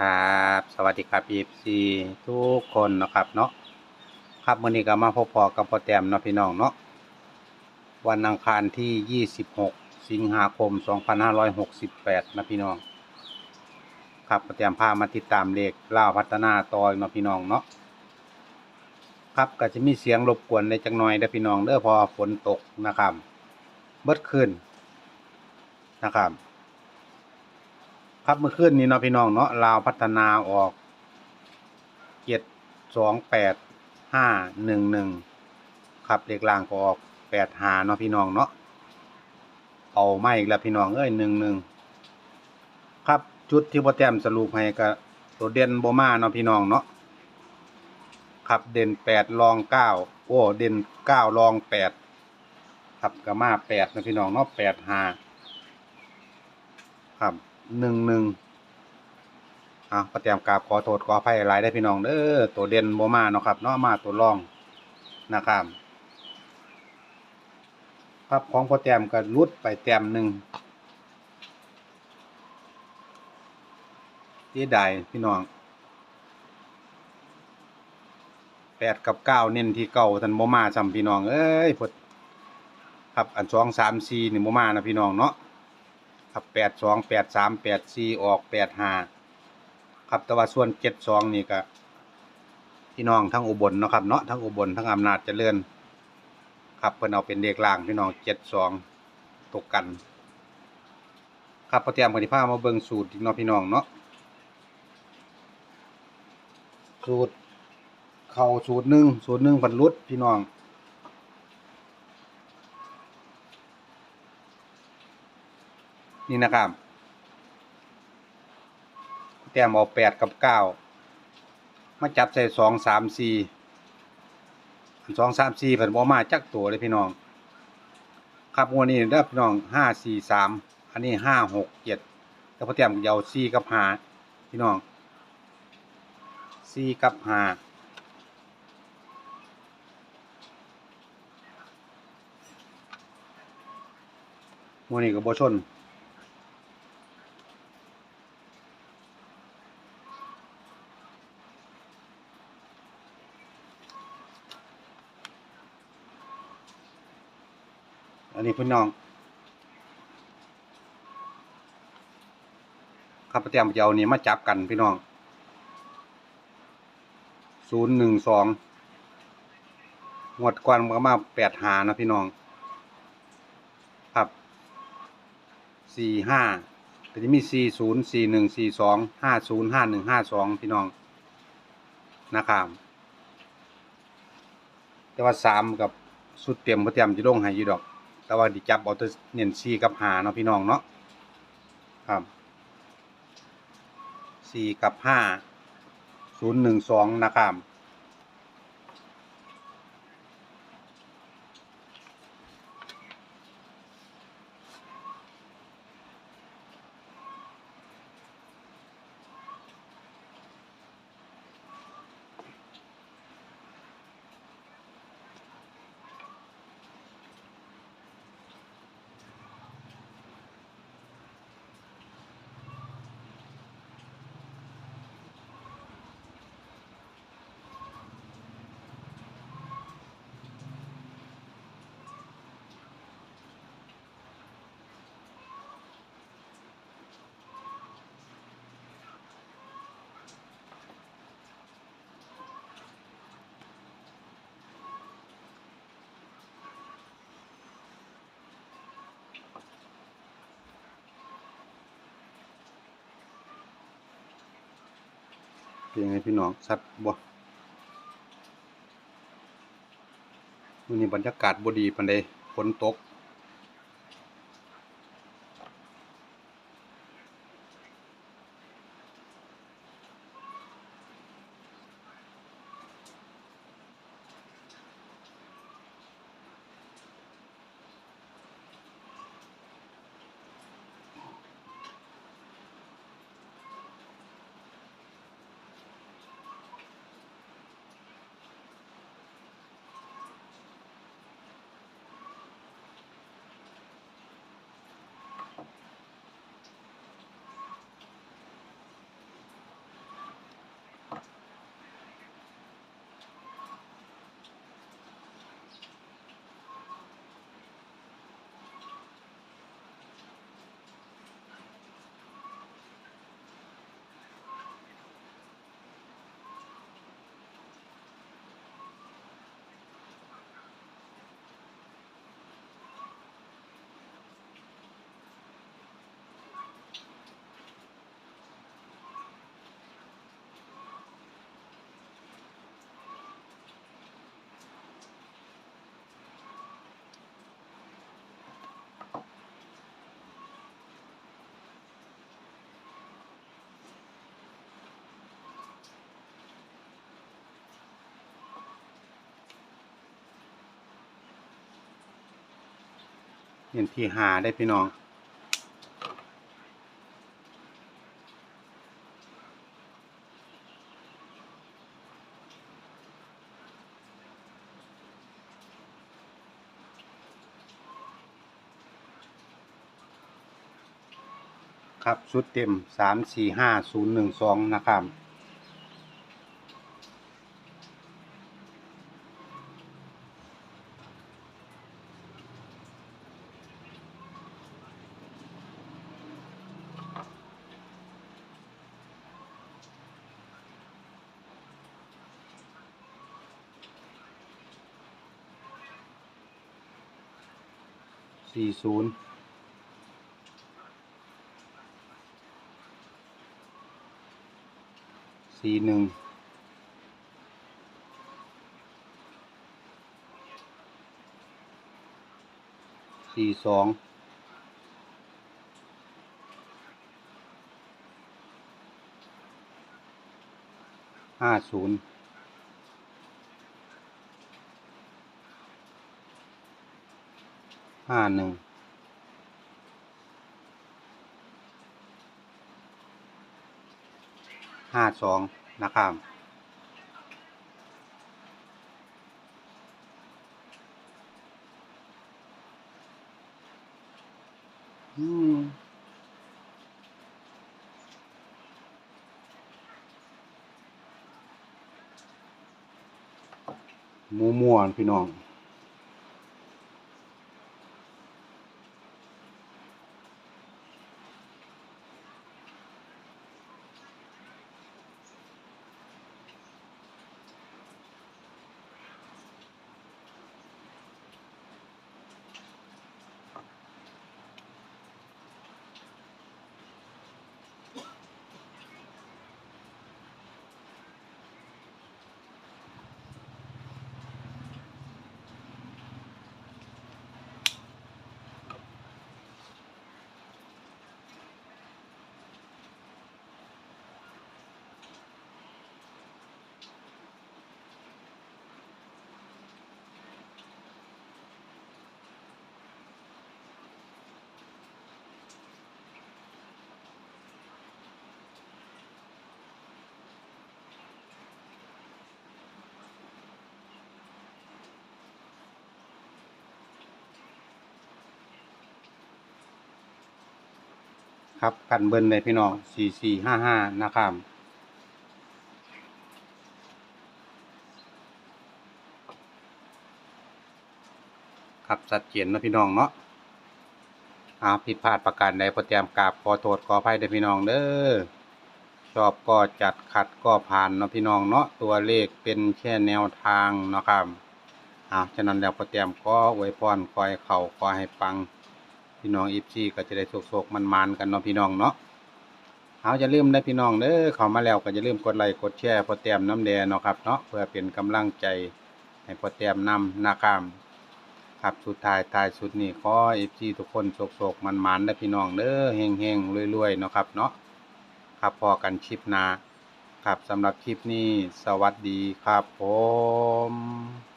ครับ สวัสดีครับ FC ทุกคนนะครับเนาะครับมื้อนี้ก็มาพบพอกับพ่อแต้มเนาะพี่น้องเนาะวันอังคารที่ 26 สิงหาคม 2568 นะพี่น้อง ครับพ่อแต้มพามาติดตามเลขล่าพัฒนาต่อเนาะพี่น้องเนาะครับก็จะมีเสียงรบกวนในจักหน่อยเด้อพี่น้องเด้อพอฝนตกนะครับเบิดคืนนะครับ ครับเมื่อคืนนี้เนาะพี่น้องเนาะลาวพัฒนาออกเจ็ดสองแปดห้าหนึ่งหนึ่งครับเลขล่างก็ออกแปดหาเนาะพี่น้องเนาะเอาไม่อีกแล้วพี่น้องเอ้ยหนึ่งหนึ่งครับจุดที่พ่อแต้มสรุปให้ก็ตัวเด่นโบมาเนาะพี่น้องเนาะครับเด่นแปดรองเก้าโอ้เด่นเก้ารองแปดครับก็มาแปดนาะพี่น้องเนาะแปดหาครับ หนึ่งหนึ่งอะประเตรียมกราบขอโทษขออภัยหลายได้พี่น้องเด้อตัวเด่นโบมาเนาะครับเนาะมาตัวรองนะครับครับของพอแต้มก็รุดไปแต้มหนึ่งที่ใดพี่น้องแปดกับเก้าเน้นที่เก้าท่านโมมาจำพี่น้องเอ้ยพดครับอันสองสามสี่นี่โมมานะพี่น้องเนาะ ครับแปดสองแปดสามแปดสี่ออกแปดห้าครับแต่ว่าส่วนเจ็ดสองนี่ก็พี่น้องทั้งอุบลเนาะครับเนาะทั้งอุบลทั้งอำนาจเจริญครับเพิ่นเอาเป็นเลขล่างพี่น้องเจ็ดสองตกกัน ครับพอเตรียมกันที่พามาเบิ่งสูตรอีกเนาะพี่น้องเนาะสูตรเข่าสูตรหนึ่งสูตรหนึ่งบรรลุพี่น้อง นี่นะครับ แต้มเอาแปดกับเก้ามาจับใส่สองสามสี่สองสามสี่เพิ่นบ่มาจักตัวเลยพี่น้อง ครับวันนี้เด้พี่น้องห้าสี่สามอันนี้ห้าหกเจ็ดแต่พอแต้มยาวสี่กับห้าพี่น้องสี่กับห้าวันนี้ก็บ่ชน นนี้พี่น้องข้าพเจ้าจะเอานี่มาจับกันพี่น้องศูนย์หนึ่งสองงวดก่อนมันก็มาแปดหานะพี่น้อง ครับสี่ห้าแต่จะมีสี่ศูนย์สี่หนึ่งสี่สองห้าศูนย์ห้าหนึ่งห้าสองพี่น้องนะครับแต่ว่าสามกับสุดเตรียมพอเตรียมจะลงให้อยู่ดอก แต่ว่าดิจับเอาตัวเน้นสี่กับห้าเนาะพี่น้องเนาะครับสี่กับห้าศูนย์หนึ่งสองนะครับ ยังไงพี่น้องสัตว์บ่วันนี้บรรยากาศบ่ดีปันเดฝนตก เน้นที่หาได้พี่น้องครับชุดเต็มสามสี่ห้าศูนย์หนึ่งสองนะครับ สี่ศูนย์สี่หนึ่งสี่สองห้าศูนย์ ห้าหนึ่งห้าสองนะครับอืมหมูม่วนพี่น้อง ครับกันเบิ้ลเลยพี่น้องสี่สี่ห้าห้านะครับครับสัดเจนเนาะพี่น้องเนาะอาผิดพลาดประการใดพอเตรียมกราบขอโทษขออภัยเด้พี่น้องเด้อชอบก็จัดขัดก็ผ่านเนาะพี่น้องเนาะตัวเลขเป็นแค่แนวทางนะครับอ่าฉะนั้นแล้วพอเตรียมก็อวยพรคอยเข่าคอยให้ปัง พี่น้องอีฟซีก็จะได้โศกๆมันๆกันเนาะพี่น้องเนาะเอาจะลืมได้พี่น้องเด้อเข้ามาแล้วก็อย่าลืมกดไลค์กดแชร์พอแต้มน้ำแดงเนาะครับเนาะเพื่อเป็นกำลังใจให้พอแต้มนำนะครับครับสุดท้ายท้ายสุดนี้ขอเอฟซีทุกคนโศกๆมันๆได้พี่น้องเด้อเฮงๆรวยๆเนาะครับเนาะครับพอกันคลิปนาครับสำหรับคลิปนี้สวัสดีครับผม